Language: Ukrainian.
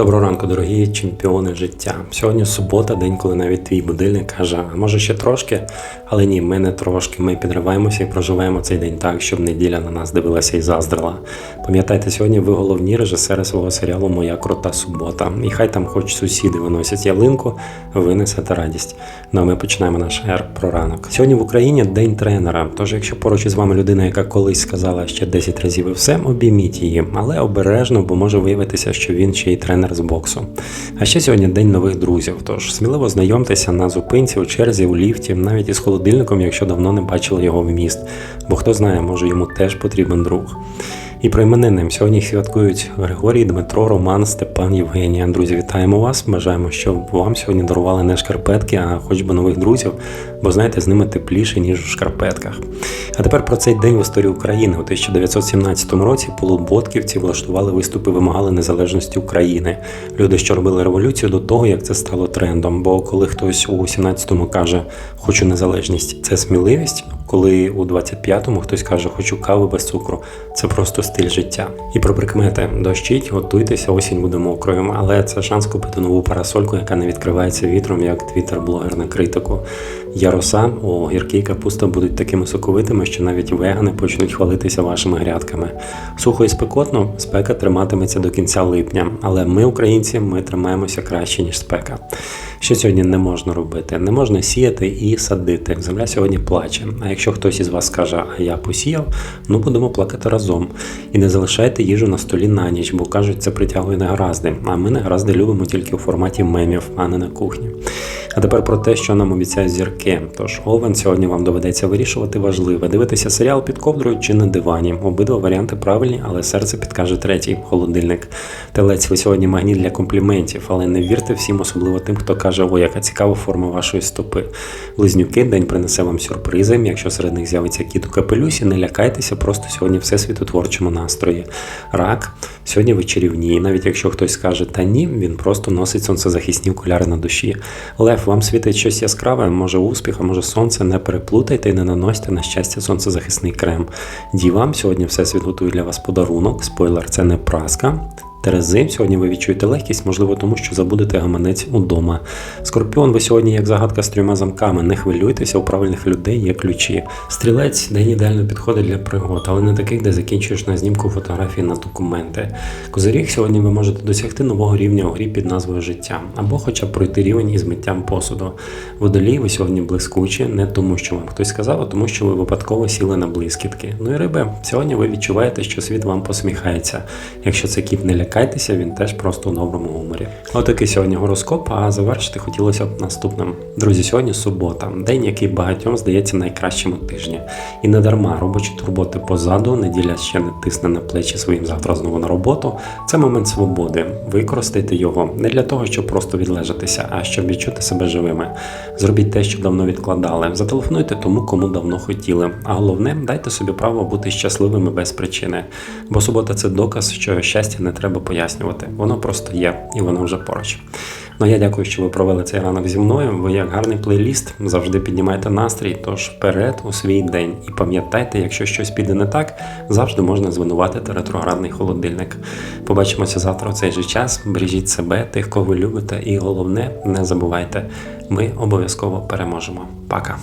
Доброго ранку, дорогі чемпіони життя. Сьогодні субота, день, коли навіть твій будильник каже, а може ще трошки, але ні, ми не трошки. Ми підриваємося і проживаємо цей день так, щоб неділя на нас дивилася і заздрила. Пам'ятайте, сьогодні ви головні режисери свого серіалу Моя крута субота. І хай там хоч сусіди виносять ялинку, ви несете радість. Ну а ми починаємо наш ер про ранок. Сьогодні в Україні день тренера. Тож, якщо поруч із вами людина, яка колись сказала ще 10 разів і все, обійміть її, але обережно, бо може виявитися, що він ще й тренер з боксу. А ще сьогодні день нових друзів. Тож сміливо знайомтеся на зупинці, у черзі, у ліфті, навіть із холодильником, якщо давно не бачили його вміст. Бо хто знає, може йому теж потрібен друг. І про іменинним сьогодні святкують Григорій, Дмитро, Роман, Степан, Євгенія. Друзі, вітаємо вас! Бажаємо, щоб вам сьогодні дарували не шкарпетки, а хоч би нових друзів, бо знаєте, з ними тепліше, ніж у шкарпетках. А тепер про цей день в історії України. У 1917 році полуботківці влаштували виступи, вимагали незалежності України. Люди, що робили революцію до того, як це стало трендом. Бо коли хтось у 17-му каже Хочу незалежність, це сміливість. Коли у 25-му хтось каже Хочу кави без цукру, це просто стиль життя. І про прикмети дощить, готуйтеся, осінь буде мокрою, але це шанс купити нову парасольку, яка не відкривається вітром, як твіттер-блогер на критику. Яроса, огірки і капуста будуть такими соковитими, що навіть вегани почнуть хвалитися вашими грядками. Сухо і спекотно, спека триматиметься до кінця липня, але ми, українці, ми тримаємося краще, ніж спека. Що сьогодні не можна робити? Не можна сіяти і садити. Земля сьогодні плаче. А якщо хтось із вас скаже, а я посіяв, ну будемо плакати разом. І не залишайте їжу на столі на ніч, бо кажуть, це притягує негаразди. А ми негаразди любимо тільки у форматі мемів, а не на кухні. А тепер про те, що нам обіцяють зірки. Тож Овен сьогодні вам доведеться вирішувати важливе, дивитися серіал під ковдрою чи на дивані. Обидва варіанти правильні, але серце підкаже третій холодильник. Телець, ви сьогодні магніт для компліментів, але не вірте всім, особливо тим, хто каже, о, яка цікава форма вашої стопи. Близнюки, день принесе вам сюрпризи. Якщо серед них з'явиться кіт у капелюсі, не лякайтеся, просто сьогодні всесвіт у творчому настрої. Рак, сьогодні ви чарівні, навіть якщо хтось скаже та ні, він просто носить сонцезахисні окуляри на душі. Лев, вам світить щось яскраве, може успіх, а може сонце, не переплутайте і не наносьте на щастя сонцезахисний крем. Дівам, сьогодні всесвіт готує для вас подарунок. Спойлер, це не праска. Терези, сьогодні ви відчуєте легкість, можливо, тому що забудете гаманець удома. Скорпіон, ви сьогодні як загадка з трьома замками. Не хвилюйтеся, у правильних людей є ключі. Стрілець день ідеально підходить для пригод, але не таких, де закінчуєш на знімку фотографії на документи. Козиріг, сьогодні ви можете досягти нового рівня у грі під назвою життя, або хоча б пройти рівень із миттям посуду. Водолій, ви сьогодні блискучі, не тому, що вам хтось сказав, а тому, що ви випадково сіли на блискітки. Ну і риби, сьогодні ви відчуваєте, що світ вам посміхається. Якщо це кіт не лякайтеся, він теж просто у доброму гуморі. Отакий сьогодні гороскоп, а завершити хотілося б наступним. Друзі, сьогодні субота, день, який багатьом здається найкращим у тижні. І не дарма робочі турботи позаду, неділя ще не тисне на плечі своїм завтра знову на роботу. Це момент свободи. Використайте його не для того, щоб просто відлежатися, а щоб відчути себе живими. Зробіть те, що давно відкладали. Зателефонуйте тому, кому давно хотіли. А головне, дайте собі право бути щасливими без причини. Бо субота це доказ, що щастя не треба пояснювати. Воно просто є, і воно вже поруч. Ну я дякую, що ви провели цей ранок зі мною. Ви як гарний плейліст завжди піднімаєте настрій. Тож вперед у свій день. І пам'ятайте, якщо щось піде не так, завжди можна звинуватити ретроградний холодильник. Побачимося завтра у цей же час. Бережіть себе, тих, кого ви любите, і головне, не забувайте, ми обов'язково переможемо. Пока!